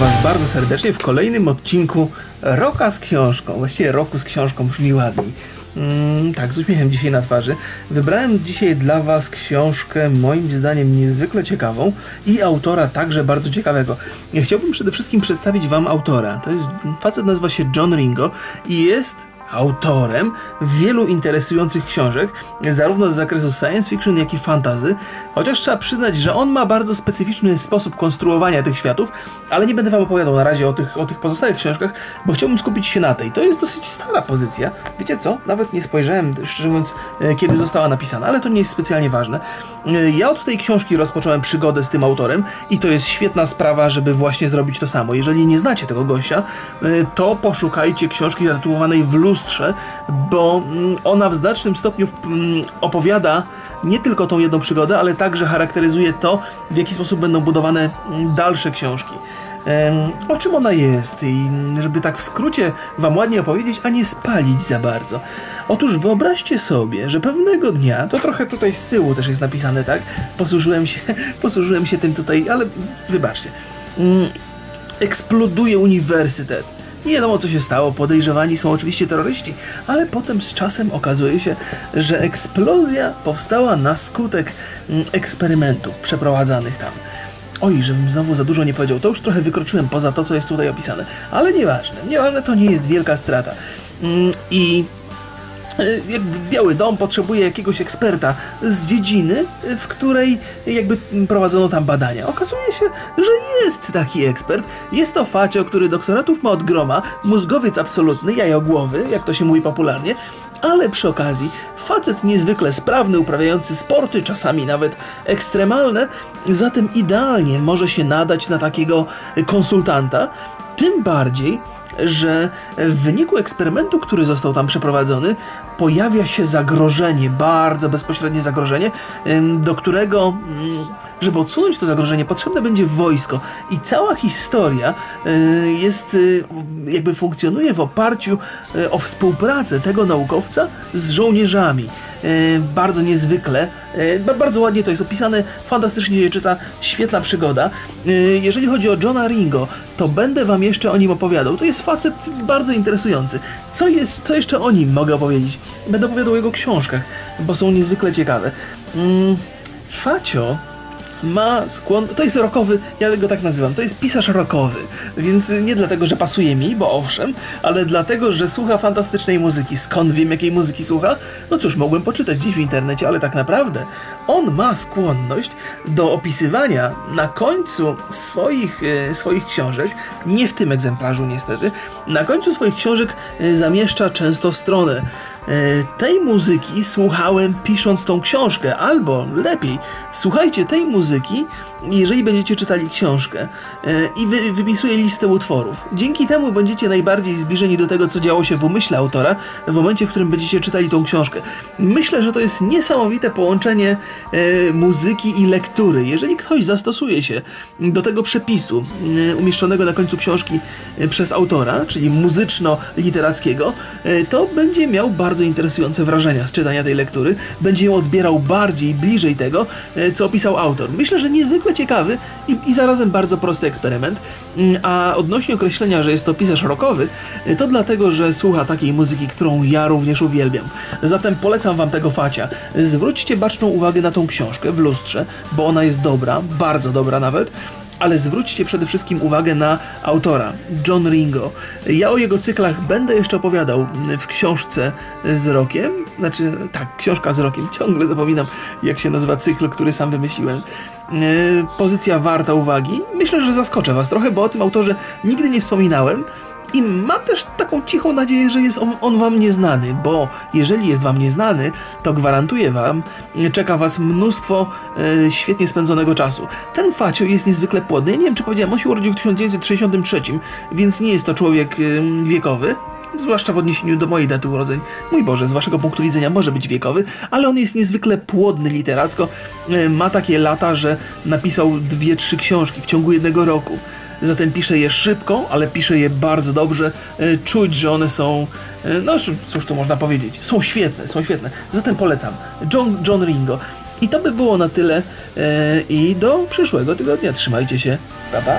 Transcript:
Was bardzo serdecznie w kolejnym odcinku Roka z książką. Właściwie roku z książką brzmi ładniej. Mm, tak, z uśmiechem dzisiaj na twarzy. Wybrałem dzisiaj dla Was książkę moim zdaniem niezwykle ciekawą i autora także bardzo ciekawego. Ja chciałbym przede wszystkim przedstawić Wam autora. To jest facet, nazywa się John Ringo i jest autorem wielu interesujących książek, zarówno z zakresu science fiction, jak i fantazy, chociaż trzeba przyznać, że on ma bardzo specyficzny sposób konstruowania tych światów, ale nie będę wam opowiadał na razie o tych, o tych pozostałych książkach, bo chciałbym skupić się na tej. To jest dosyć stara pozycja. Wiecie co? Nawet nie spojrzałem, szczerze mówiąc, e, kiedy została napisana, ale to nie jest specjalnie ważne. E, ja od tej książki rozpocząłem przygodę z tym autorem i to jest świetna sprawa, żeby właśnie zrobić to samo. Jeżeli nie znacie tego gościa, e, to poszukajcie książki zatytułowanej W lustrze, bo mm, ona w znacznym stopniu mm, opowiada nie tylko tą jedną przygodę, ale także charakteryzuje to, w jaki sposób będą budowane mm, dalsze książki. O czym ona jest i żeby tak w skrócie wam ładnie opowiedzieć, a nie spalić za bardzo. Otóż wyobraźcie sobie, że pewnego dnia, to trochę tutaj z tyłu też jest napisane, tak? Posłużyłem się, posłużyłem się tym tutaj, ale wybaczcie. Eksploduje uniwersytet nie wiadomo co się stało, podejrzewani są oczywiście terroryści, ale potem z czasem okazuje się, że eksplozja powstała na skutek mm, eksperymentów przeprowadzanych tam. Oj, żebym znowu za dużo nie powiedział, to już trochę wykroczyłem poza to, co jest tutaj opisane. Ale nieważne, nieważne, to nie jest wielka strata. Mm, I jakby Biały Dom potrzebuje jakiegoś eksperta z dziedziny, w której jakby prowadzono tam badania. Okazuje się, że jest taki ekspert. Jest to facio, który doktoratów ma od groma, mózgowiec absolutny, jajogłowy, jak to się mówi popularnie, ale przy okazji facet niezwykle sprawny, uprawiający sporty, czasami nawet ekstremalne, zatem idealnie może się nadać na takiego konsultanta. Tym bardziej, że w wyniku eksperymentu, który został tam przeprowadzony, pojawia się zagrożenie, bardzo bezpośrednie zagrożenie, do którego, mm, żeby odsunąć to zagrożenie, potrzebne będzie wojsko. I cała historia y, jest, y, jakby funkcjonuje w oparciu y, o współpracę tego naukowca z żołnierzami. Bardzo niezwykle, bardzo ładnie to jest opisane, fantastycznie się czyta, świetna przygoda. Jeżeli chodzi o Johna Ringo, to będę wam jeszcze o nim opowiadał. To jest facet bardzo interesujący. Co, jest, co jeszcze o nim mogę opowiedzieć? Będę opowiadał o jego książkach, bo są niezwykle ciekawe. Mm, Facio ma skłon. To jest rokowy, ja go tak nazywam, to jest pisarz rokowy. Więc nie dlatego, że pasuje mi, bo owszem, ale dlatego, że słucha fantastycznej muzyki. Skąd wiem, jakiej muzyki słucha? No cóż, mogłem poczytać gdzieś w internecie, ale tak naprawdę on ma skłonność do opisywania na końcu swoich, e, swoich książek, nie w tym egzemplarzu niestety, na końcu swoich książek e, zamieszcza często stronę tej muzyki słuchałem pisząc tą książkę, albo lepiej, słuchajcie tej muzyki, jeżeli będziecie czytali książkę e, i wy, wypisuję listę utworów. Dzięki temu będziecie najbardziej zbliżeni do tego, co działo się w umyśle autora w momencie, w którym będziecie czytali tą książkę. Myślę, że to jest niesamowite połączenie e, muzyki i lektury. Jeżeli ktoś zastosuje się do tego przepisu e, umieszczonego na końcu książki e, przez autora, czyli muzyczno-literackiego, e, to będzie miał bardzo interesujące wrażenia z czytania tej lektury, będzie ją odbierał bardziej, bliżej tego, e, co opisał autor. Myślę, że niezwykle ciekawy i, i zarazem bardzo prosty eksperyment. Mm, a odnośnie określenia, że jest to pisarz rockowy, y, to dlatego, że słucha takiej muzyki, którą ja również uwielbiam. Zatem polecam wam tego facia. Zwróćcie baczną uwagę na tą książkę w lustrze, bo ona jest dobra, bardzo dobra nawet ale zwróćcie przede wszystkim uwagę na autora, John Ringo. Ja o jego cyklach będę jeszcze opowiadał w książce z rokiem. Znaczy, tak, książka z rokiem. Ciągle zapominam, jak się nazywa cykl, który sam wymyśliłem. E, pozycja warta uwagi. Myślę, że zaskoczę Was trochę, bo o tym autorze nigdy nie wspominałem. I mam też taką cichą nadzieję, że jest on, on, wam nieznany, bo jeżeli jest wam nieznany, to gwarantuję wam, czeka was mnóstwo e, świetnie spędzonego czasu. Ten Facio jest niezwykle płodny. Nie wiem, czy powiedziałem, on się urodził w 1963, więc nie jest to człowiek e, wiekowy, zwłaszcza w odniesieniu do mojej daty urodzeń. Mój Boże, z waszego punktu widzenia może być wiekowy, ale on jest niezwykle płodny literacko. E, ma takie lata, że napisał dwie, trzy książki w ciągu jednego roku zatem pisze je szybko, ale pisze je bardzo dobrze. E, czuć, że one są, e, no cóż tu można powiedzieć, są świetne, są świetne. Zatem polecam. John, John Ringo. I to by było na tyle e, i do przyszłego tygodnia. Trzymajcie się. Pa, pa.